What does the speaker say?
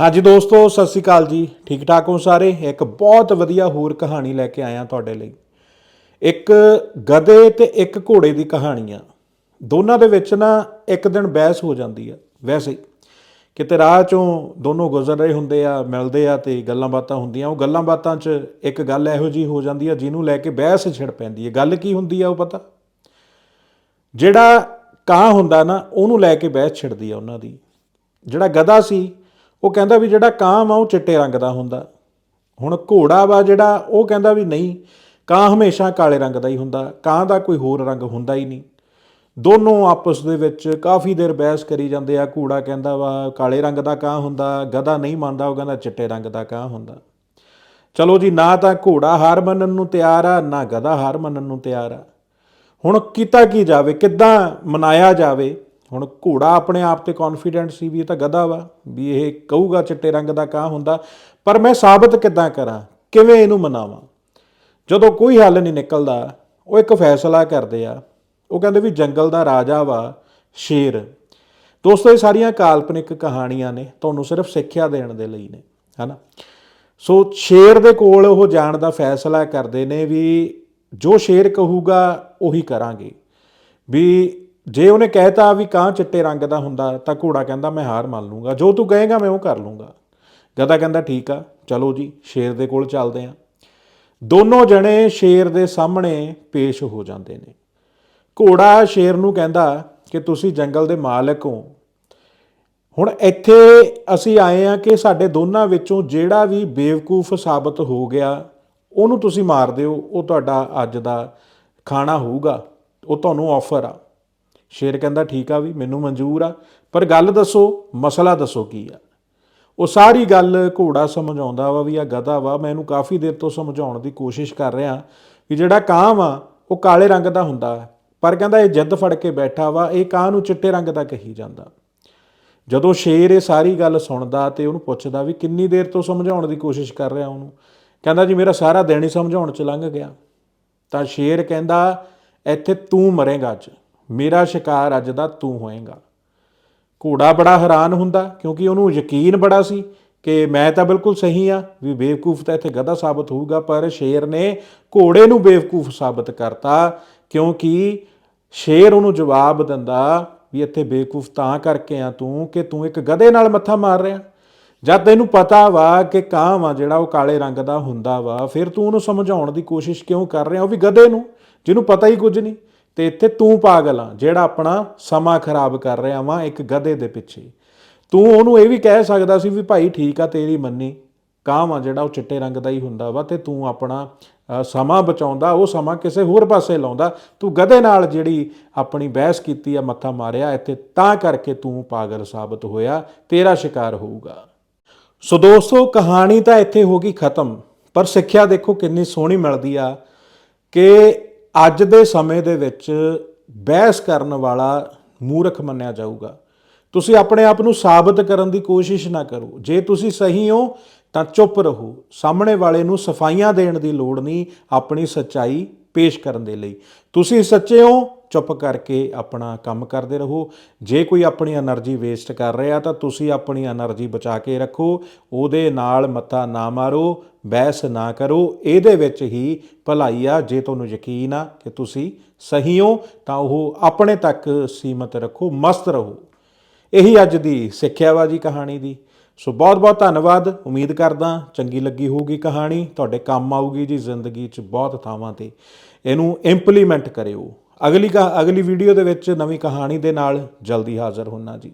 ਹਾਂਜੀ ਦੋਸਤੋ, ਸਤਿ ਸ੍ਰੀ ਅਕਾਲ ਜੀ। ਠੀਕ ਠਾਕ ਹੋ ਸਾਰੇ? ਇੱਕ ਬਹੁਤ ਵਧੀਆ ਹੋਰ ਕਹਾਣੀ ਲੈ ਕੇ ਆਇਆ ਤੁਹਾਡੇ ਲਈ। ਇੱਕ ਗਧੇ ਤੇ ਇੱਕ ਘੋੜੇ ਦੀ ਕਹਾਣੀ ਆ। ਦੋਨਾਂ ਦੇ ਵਿੱਚ ਨਾ ਇੱਕ ਦਿਨ ਬਹਿਸ ਹੋ ਜਾਂਦੀ ਆ। ਵੈਸੇ ਹੀ ਕਿਤੇ ਰਾਹ ਚੋਂ ਦੋਨੋਂ ਗੁਜ਼ਰ ਰਹੇ ਹੁੰਦੇ ਆ, ਮਿਲਦੇ ਆ ਤੇ ਗੱਲਾਂ ਬਾਤਾਂ ਹੁੰਦੀਆਂ। ਉਹ ਗੱਲਾਂ ਬਾਤਾਂ 'ਚ ਇੱਕ ਗੱਲ ਇਹੋ ਜੀ ਹੋ ਜਾਂਦੀ ਆ ਜਿਹਨੂੰ ਲੈ ਕੇ ਬਹਿਸ ਛਿੜ ਪੈਂਦੀ ਹੈ ਗੱਲ ਕੀ ਹੁੰਦੀ ਆ ਉਹ ਪਤਾ? ਜਿਹੜਾ ਕਾਂ ਹੁੰਦਾ ਨਾ, ਉਹਨੂੰ ਲੈ ਕੇ ਬਹਿਸ ਛਿੜਦੀ ਆ ਉਹਨਾਂ ਦੀ। ਜਿਹੜਾ ਗਧਾ ਸੀ ਉਹ ਕਹਿੰਦਾ ਵੀ ਜਿਹੜਾ ਕਾਂ ਆ ਉਹ ਚਿੱਟੇ ਰੰਗ ਦਾ ਹੁੰਦਾ। ਹੁਣ ਘੋੜਾ ਵਾ ਜਿਹੜਾ, ਉਹ ਕਹਿੰਦਾ ਵੀ ਨਹੀਂ, ਕਾਂ ਹਮੇਸ਼ਾ ਕਾਲੇ ਰੰਗ ਦਾ ਹੀ ਹੁੰਦਾ, ਕਾਂ ਦਾ ਕੋਈ ਹੋਰ ਰੰਗ ਹੁੰਦਾ ਹੀ ਨਹੀਂ। ਦੋਨੋਂ ਆਪਸ ਦੇ ਵਿੱਚ ਕਾਫੀ ਦੇਰ ਬਹਿਸ ਕਰੀ ਜਾਂਦੇ ਆ, ਘੋੜਾ ਕਹਿੰਦਾ ਵਾ ਕਾਲੇ ਰੰਗ ਦਾ ਕਾਂ ਹੁੰਦਾ, ਗਧਾ ਨਹੀਂ ਮੰਨਦਾ, ਉਹ ਕਹਿੰਦਾ ਚਿੱਟੇ ਰੰਗ ਦਾ ਕਾਂ ਹੁੰਦਾ। ਚਲੋ ਜੀ, ਨਾ ਤਾਂ ਘੋੜਾ ਹਾਰ ਮੰਨਣ ਨੂੰ ਤਿਆਰ ਆ, ਨਾ ਗਧਾ ਹਾਰ ਮੰਨਣ ਨੂੰ ਤਿਆਰ ਆ। ਹੁਣ ਕੀਤਾ ਕੀ ਜਾਵੇ, ਕਿੱਦਾਂ ਮਨਾਇਆ ਜਾਵੇ ਹੁਣ ਘੋੜਾ ਆਪਣੇ ਆਪ ਤੇ ਕੌਨਫੀਡੈਂਟ ਸੀ ਵੀ ਇਹ ਤਾਂ ਗਧਾ ਵਾ, ਵੀ ਇਹ ਕਹੂਗਾ ਚਿੱਟੇ ਰੰਗ ਦਾ ਕਾਂ ਹੁੰਦਾ, ਪਰ ਮੈਂ ਸਾਬਤ ਕਿੱਦਾਂ ਕਰਾਂ, ਕਿਵੇਂ ਇਹਨੂੰ ਮਨਾਵਾਂ? ਜਦੋਂ ਕੋਈ ਹੱਲ ਨਹੀਂ ਨਿਕਲਦਾ, ਉਹ ਇੱਕ ਫੈਸਲਾ ਕਰਦੇ ਆ। ਉਹ ਕਹਿੰਦੇ ਵੀ ਜੰਗਲ ਦਾ ਰਾਜਾ ਵਾ, ਸ਼ੇਰ। ਦੋਸਤੋ, ਇਹ ਸਾਰੀਆਂ ਕਾਲਪਨਿਕ ਕਹਾਣੀਆਂ ਨੇ, ਤੁਹਾਨੂੰ ਸਿਰਫ ਸਿੱਖਿਆ ਦੇਣ ਦੇ ਲਈ ਨੇ, ਹਨਾ? ਸੋ ਸ਼ੇਰ ਦੇ ਕੋਲ ਉਹ ਜਾਣ ਦਾ ਫੈਸਲਾ ਕਰਦੇ ਨੇ ਵੀ ਜੋ ਸ਼ੇਰ ਕਹੂਗਾ, ਉਹੀ ਕਰਾਂਗੇ। ਵੀ ਜੇ ਉਹਨੇ ਕਹਿਤਾ ਵੀ ਕਾਂ ਚਿੱਟੇ ਰੰਗ ਦਾ ਹੁੰਦਾ, ਤਾਂ ਘੋੜਾ ਕਹਿੰਦਾ, ਮੈਂ ਹਾਰ ਮੰਨ ਲੂੰਗਾ। ਜੋ ਤੂੰ ਕਹੇਗਾ, ਮੈਂ ਉਹ ਕਰ ਲੂੰਗਾ। ਗਧਾ ਕਹਿੰਦਾ, ਠੀਕ ਆ, ਚਲੋ ਜੀ, ਸ਼ੇਰ ਦੇ ਕੋਲ ਚੱਲਦੇ ਆਂ। ਦੋਨੋਂ ਜਣੇ ਸ਼ੇਰ ਦੇ ਸਾਹਮਣੇ ਪੇਸ਼ ਹੋ ਜਾਂਦੇ ਨੇ। ਘੋੜਾ ਸ਼ੇਰ ਨੂੰ ਕਹਿੰਦਾ ਕਿ ਤੁਸੀਂ ਜੰਗਲ ਦੇ ਮਾਲਕ ਹੋ। ਹੁਣ ਇੱਥੇ ਅਸੀਂ ਆਏ ਆ ਕਿ ਸਾਡੇ ਦੋਨਾਂ ਵਿੱਚੋਂ ਜਿਹੜਾ ਵੀ ਬੇਵਕੂਫ ਸਾਬਤ ਹੋ ਗਿਆ, ਉਹਨੂੰ ਤੁਸੀਂ ਮਾਰ ਦਿਓ। ਉਹ ਤੁਹਾਡਾ ਅੱਜ ਦਾ ਖਾਣਾ ਹੋਊਗਾ। ਉਹ ਤੁਹਾਨੂੰ ਆਫਰ ਆ। ਸ਼ੇਰ ਕਹਿੰਦਾ, ਠੀਕ ਆ ਵੀ, ਮੈਨੂੰ ਮਨਜ਼ੂਰ ਆ, ਪਰ ਗੱਲ ਦੱਸੋ, ਮਸਲਾ ਦੱਸੋ ਕੀ ਆ? ਉਹ ਸਾਰੀ ਗੱਲ ਘੋੜਾ ਸਮਝਾਉਂਦਾ ਵਾ ਵੀ ਆ ਗਧਾ ਵਾ, ਮੈਂ ਇਹਨੂੰ ਕਾਫੀ ਦੇਰ ਤੋਂ ਸਮਝਾਉਣ ਦੀ ਕੋਸ਼ਿਸ਼ ਕਰ ਰਿਹਾ ਵੀ ਜਿਹੜਾ ਕਾਂ ਵਾ ਉਹ ਕਾਲੇ ਰੰਗ ਦਾ ਹੁੰਦਾ ਪਰ ਕਹਿੰਦਾ, ਇਹ ਜਿੱਦ ਫੜ ਕੇ ਬੈਠਾ ਵਾ, ਇਹ ਕਾਂ ਨੂੰ ਚਿੱਟੇ ਰੰਗ ਦਾ ਕਹੀ ਜਾਂਦਾ। ਜਦੋਂ ਸ਼ੇਰ ਇਹ ਸਾਰੀ ਗੱਲ ਸੁਣਦਾ ਤੇ ਉਹਨੂੰ ਪੁੱਛਦਾ ਵੀ ਕਿੰਨੀ ਦੇਰ ਤੋਂ ਸਮਝਾਉਣ ਦੀ ਕੋਸ਼ਿਸ਼ ਕਰ ਰਿਹਾ ਉਹਨੂੰ? ਕਹਿੰਦਾ, ਜੀ, ਮੇਰਾ ਸਾਰਾ ਦਿਨ ਹੀ ਸਮਝਾਉਣ ਚ ਲੰਘ ਗਿਆ। ਤਾਂ ਸ਼ੇਰ ਕਹਿੰਦਾ, ਇੱਥੇ ਤੂੰ ਮਰੇਗਾ ਅੱਜ। ਮੇਰਾ ਸ਼ਿਕਾਰ ਅੱਜ ਦਾ ਤੂੰ ਹੋਏਗਾ। ਘੋੜਾ ਬੜਾ ਹੈਰਾਨ ਹੁੰਦਾ, ਕਿਉਂਕਿ ਉਹਨੂੰ ਯਕੀਨ ਬੜਾ ਸੀ ਕਿ ਮੈਂ ਤਾਂ ਬਿਲਕੁਲ ਸਹੀ ਆ ਵੀ ਬੇਵਕੂਫ ਤਾਂ ਇੱਥੇ ਗਧਾ ਸਾਬਤ ਹੋਊਗਾ, ਪਰ ਸ਼ੇਰ ਨੇ ਘੋੜੇ ਨੂੰ ਬੇਵਕੂਫ ਸਾਬਤ ਕਰਤਾ, ਕਿਉਂਕਿ ਸ਼ੇਰ ਉਹਨੂੰ ਜਵਾਬ ਦਿੰਦਾ ਵੀ ਇੱਥੇ ਬੇਵਕੂਫ ਤਾਂ ਕਰਕੇ ਆ ਤੂੰ ਕਿ ਤੂੰ ਇੱਕ ਗਧੇ ਨਾਲ ਮੱਥਾ ਮਾਰ ਰਿਹਾ। ਜਦ ਤੈਨੂੰ ਪਤਾ ਵਾ ਕਿ ਕਾਂ ਵਾ ਜਿਹੜਾ ਉਹ ਕਾਲੇ ਰੰਗ ਦਾ ਹੁੰਦਾ ਵਾ, ਫਿਰ ਤੂੰ ਉਹਨੂੰ ਸਮਝਾਉਣ ਦੀ ਕੋਸ਼ਿਸ਼ ਕਿਉਂ ਕਰ ਰਿਹਾ? ਉਹ ਵੀ ਗਧੇ ਨੂੰ, ਜਿਹਨੂੰ ਪਤਾ ਹੀ ਕੁਝ ਨਹੀਂ। ਤੇ ਇੱਥੇ ਤੂੰ ਪਾਗਲ ਆ, ਜਿਹੜਾ ਆਪਣਾ ਸਮਾਂ ਖਰਾਬ ਕਰ ਰਿਹਾ ਵਾ ਇੱਕ ਗਧੇ ਦੇ ਪਿੱਛੇ। ਤੂੰ ਉਹਨੂੰ ਇਹ ਵੀ ਕਹਿ ਸਕਦਾ ਸੀ ਵੀ ਭਾਈ ਠੀਕ ਆ, ਤੇਰੀ ਮੰਨੀ। ਕਾਂ ਵਾ ਜਿਹੜਾ ਉਹ ਚਿੱਟੇ ਰੰਗ ਦਾ ਹੀ ਹੁੰਦਾ ਵਾ ਤੇ ਤੂੰ ਆਪਣਾ ਸਮਾਂ ਬਚਾਉਂਦਾ, ਉਹ ਸਮਾਂ ਕਿਸੇ ਹੋਰ ਪਾਸੇ ਲਾਉਂਦਾ। ਤੂੰ ਗਧੇ ਨਾਲ ਜਿਹੜੀ ਆਪਣੀ ਬਹਿਸ ਕੀਤੀ ਆ, ਮੱਥਾ ਮਾਰਿਆ ਇੱਥੇ, ਤਾਂ ਕਰਕੇ ਤੂੰ ਪਾਗਲ ਸਾਬਤ ਹੋਇਆ, ਤੇਰਾ ਸ਼ਿਕਾਰ ਹੋਊਗਾ। ਸੋ ਦੋਸਤੋ, ਕਹਾਣੀ ਤਾਂ ਇੱਥੇ ਹੋ ਗਈ ਖਤਮ, ਪਰ ਸਿੱਖਿਆ ਦੇਖੋ ਕਿੰਨੀ ਸੋਹਣੀ ਮਿਲਦੀ ਆ ਕਿ ਅੱਜ ਦੇ ਸਮੇਂ ਦੇ ਵਿੱਚ ਬਹਿਸ ਕਰਨ ਵਾਲਾ ਮੂਰਖ ਮੰਨਿਆ ਜਾਊਗਾ। ਤੁਸੀਂ ਆਪਣੇ ਆਪ ਨੂੰ ਸਾਬਤ ਕਰਨ ਦੀ ਕੋਸ਼ਿਸ਼ ਨਾ ਕਰੋ। ਜੇ ਤੁਸੀਂ ਸਹੀ ਹੋ, ਤਾਂ ਚੁੱਪ ਰਹੋ। ਸਾਹਮਣੇ ਵਾਲੇ ਨੂੰ ਸਫਾਈਆਂ ਦੇਣ ਦੀ ਲੋੜ ਨਹੀਂ। ਆਪਣੀ ਸੱਚਾਈ ਪੇਸ਼ ਕਰਨ ਦੇ ਲਈ। ਤੁਸੀਂ ਸੱਚੇ ਹੋ, ਚੁੱਪ ਕਰਕੇ ਆਪਣਾ ਕੰਮ ਕਰਦੇ ਰਹੋ। ਜੇ ਕੋਈ ਆਪਣੀ એનર્ਜੀ ਵੇਸਟ ਕਰ ਰਿਹਾ, ਤਾਂ ਤੁਸੀਂ ਆਪਣੀ એનર્ਜੀ ਬਚਾ ਕੇ ਰੱਖੋ। ਉਹਦੇ ਨਾਲ ਮੱਥਾ ਨਾ ਮਾਰੋ, ਬਹਿਸ ਨਾ ਕਰੋ। ਇਹਦੇ ਵਿੱਚ ਹੀ ਭਲਾਈ ਆ, ਜੇ ਤੁਹਾਨੂੰ ਯਕੀਨ ਆ ਕਿ ਤੁਸੀਂ ਸਹੀ ਹੋ, ਤਾਂ ਉਹ ਆਪਣੇ ਤੱਕ ਸੀਮਤ ਰੱਖੋ, ਮਸਤ ਰਹੋ। ਇਹੀ ਅੱਜ ਦੀ ਸਿੱਖਿਆਵਾਜੀ ਕਹਾਣੀ ਦੀ। ਸੋ ਬਹੁਤ ਬਹੁਤ ਧੰਨਵਾਦ। ਉਮੀਦ ਕਰਦਾ ਚੰਗੀ ਲੱਗੀ ਹੋਊਗੀ ਕਹਾਣੀ। ਤੁਹਾਡੇ ਕੰਮ ਆਊਗੀ ਜੀ ਜ਼ਿੰਦਗੀ 'ਚ ਬਹੁਤ ਥਾਵਾਂ ਤੇ। ਇਹਨੂੰ ਇੰਪਲੀਮੈਂਟ ਕਰਿਓ। ਅਗਲੀ ਕਹਾ- ਅਗਲੀ ਵੀਡੀਓ ਦੇ ਵਿੱਚ ਨਵੀਂ ਕਹਾਣੀ ਦੇ ਨਾਲ ਜਲਦੀ ਹਾਜ਼ਰ ਹੋਣਾ ਜੀ।